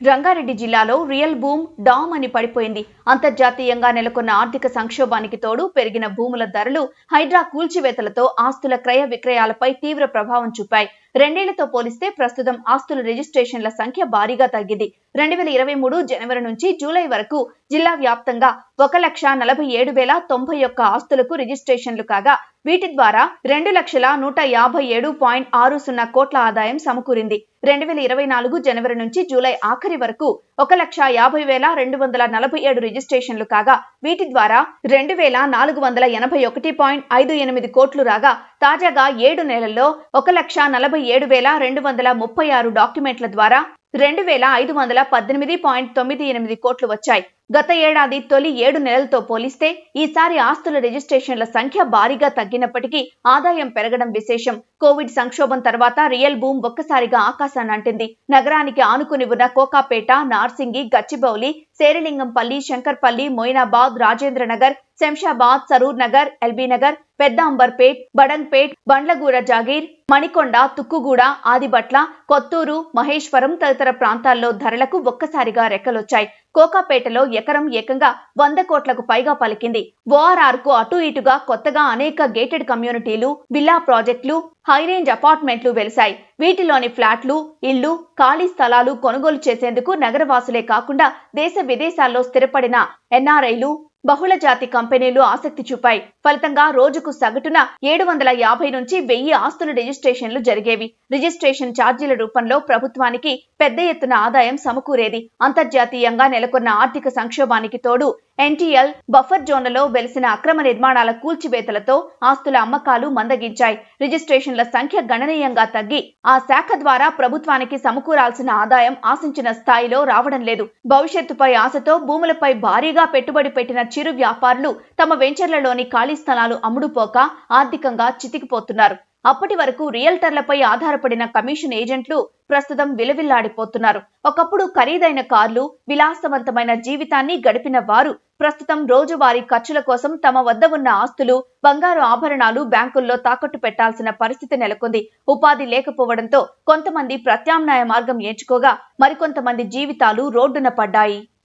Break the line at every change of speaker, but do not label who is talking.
రంగారెడ్డి జిల్లాలో real boom dam అని పడిపోయింది. అంతర్జాతీయంగా నెలకొన్న ఆర్థిక సంక్షోభానికి తోడు పెరిగిన భూముల ధరలు హైడ్రా కూల్చివేతలతో ఆస్తుల క్రయ విక్రయాలపై తీవ్ర ప్రభావం చూపాయి. రెండేళ్ళతో పోలిస్తే ప్రస్తుతం ఆస్తుల రిజిస్ట్రేషన్ల సంఖ్య భారీగా తగ్గింది. రెండు వేల ఇరవై మూడు జనవరి నుంచి జూలై వరకు జిల్లా వ్యాప్తంగా ఒక లక్ష నలభై ఏడు వేల తొంభై ఒక్క ఆస్తులకు రిజిస్ట్రేషన్లు కాగా వీటి ద్వారా రెండు లక్షల నూట యాభై ఏడు పాయింట్ ఆరు సున్నా కోట్ల ఆదాయం సమకూరింది. రెండు వేల ఇరవై నాలుగు జనవరి నుంచి జూలై ఆఖరి వరకు ఒక లక్ష యాభై వేల రెండు వందల నలభై ఏడు రిజిస్ట్రేషన్లు కాగా వీటి ద్వారా రెండు వేల నాలుగు వందల ఎనభై ఒకటి పాయింట్ ఐదు ఎనిమిది కోట్లు రాగా తాజాగా ఏడు నెలల్లో ఒక లక్ష నలభై ఏడు వేల రెండు వందల ముప్పై ఆరు డాక్యుమెంట్ల ద్వారా రెండు వేల ఐదు వందల పద్దెనిమిది పాయింట్ తొమ్మిది ఎనిమిది కోట్లు వచ్చాయి. గత ఏడాది తొలి ఏడు నెలలతో పోలిస్తే ఈసారి ఆస్తుల రిజిస్ట్రేషన్ల సంఖ్య భారీగా తగ్గినప్పటికీ ఆదాయం పెరగడం విశేషం. కోవిడ్ సంక్షోభం తర్వాత రియల్ భూమ్ ఒక్కసారిగా ఆకాశాన్ని అంటింది. నగరానికి ఆనుకుని ఉన్న కోకాపేట నార్సింగి గచ్చిబౌలి శేరిలింగంపల్లి శంకర్పల్లి మొయినాబాద్ రాజేంద్ర నగర్ శంషాబాద్ సరూర్ నగర్ ఎల్బీనగర్ పెద్ద అంబర్పేట్ బడంగ్పేట్ బండ్లగూడ జాగీర్ మణికొండ తుక్కుగూడ ఆదిబట్ల కొత్తూరు మహేశ్వరం తదితర ప్రాంతాల్లో ధరలకు ఒక్కసారిగా రెక్కలొచ్చాయి. కోకాపేటలో ఎకరం ఏకంగా వంద కోట్లకు పైగా పలికింది. ఓఆర్ఆర్కు అటు ఇటుగా కొత్తగా అనేక గేటెడ్ కమ్యూనిటీలు విల్లా ప్రాజెక్టులు హైరేంజ్ అపార్ట్మెంట్లు వెలిశాయి. వీటిలోని ఫ్లాట్లు ఇళ్ళు ఖాళీ స్థలాలు కొనుగోలు చేసేందుకు నగరవాసులే కాకుండా దేశ విదేశాల్లో స్థిరపడిన ఎన్ఆర్ఐలు బహుళ జాతి కంపెనీలు ఆసక్తి చూపాయి. ఫలితంగా రోజుకు సగటున ఏడు వందల యాభై నుంచి వెయ్యి ఆస్తుల రిజిస్ట్రేషన్లు జరిగేవి. రిజిస్ట్రేషన్ ఛార్జీల రూపంలో ప్రభుత్వానికి పెద్ద ఎత్తున ఆదాయం సమకూరేది. అంతర్జాతీయంగా నెలకొన్న ఆర్థిక సంక్షోభానికి తోడు ఎన్టీఎల్ బఫర్ జోన్లలో వెలిసిన అక్రమ నిర్మాణాల కూల్చివేతలతో ఆస్తుల అమ్మకాలు మందగించాయి. రిజిస్ట్రేషన్ల సంఖ్య గణనీయంగా తగ్గి ఆ శాఖ ద్వారా ప్రభుత్వానికి సమకూరాల్సిన ఆదాయం ఆశించిన స్థాయిలో రావడం లేదు. భవిష్యత్తుపై ఆశతో భూములపై భారీగా పెట్టుబడి పెట్టిన చిరు వ్యాపారులు తమ వెంచర్లలోని ఖాళీ స్థలాలు అమ్ముడుపోక ఆర్థికంగా చితికిపోతున్నారు. అప్పటి వరకు రియల్టర్లపై ఆధారపడిన కమిషన్ ఏజెంట్లు ప్రస్తుతం విలవిల్లాడిపోతున్నారు. ఒకప్పుడు ఖరీదైన కార్లు విలాసవంతమైన జీవితాన్ని గడిపిన వారు ప్రస్తుతం రోజువారీ ఖర్చుల కోసం తమ వద్ద ఉన్న ఆస్తులు బంగారు ఆభరణాలు బ్యాంకుల్లో తాకట్టు పెట్టాల్సిన పరిస్థితి నెలకొంది. ఉపాధి లేకపోవడంతో కొంతమంది ప్రత్యామ్నాయ మార్గం ఎంచుకోగా మరికొంతమంది జీవితాలు రోడ్డున పడ్డాయి.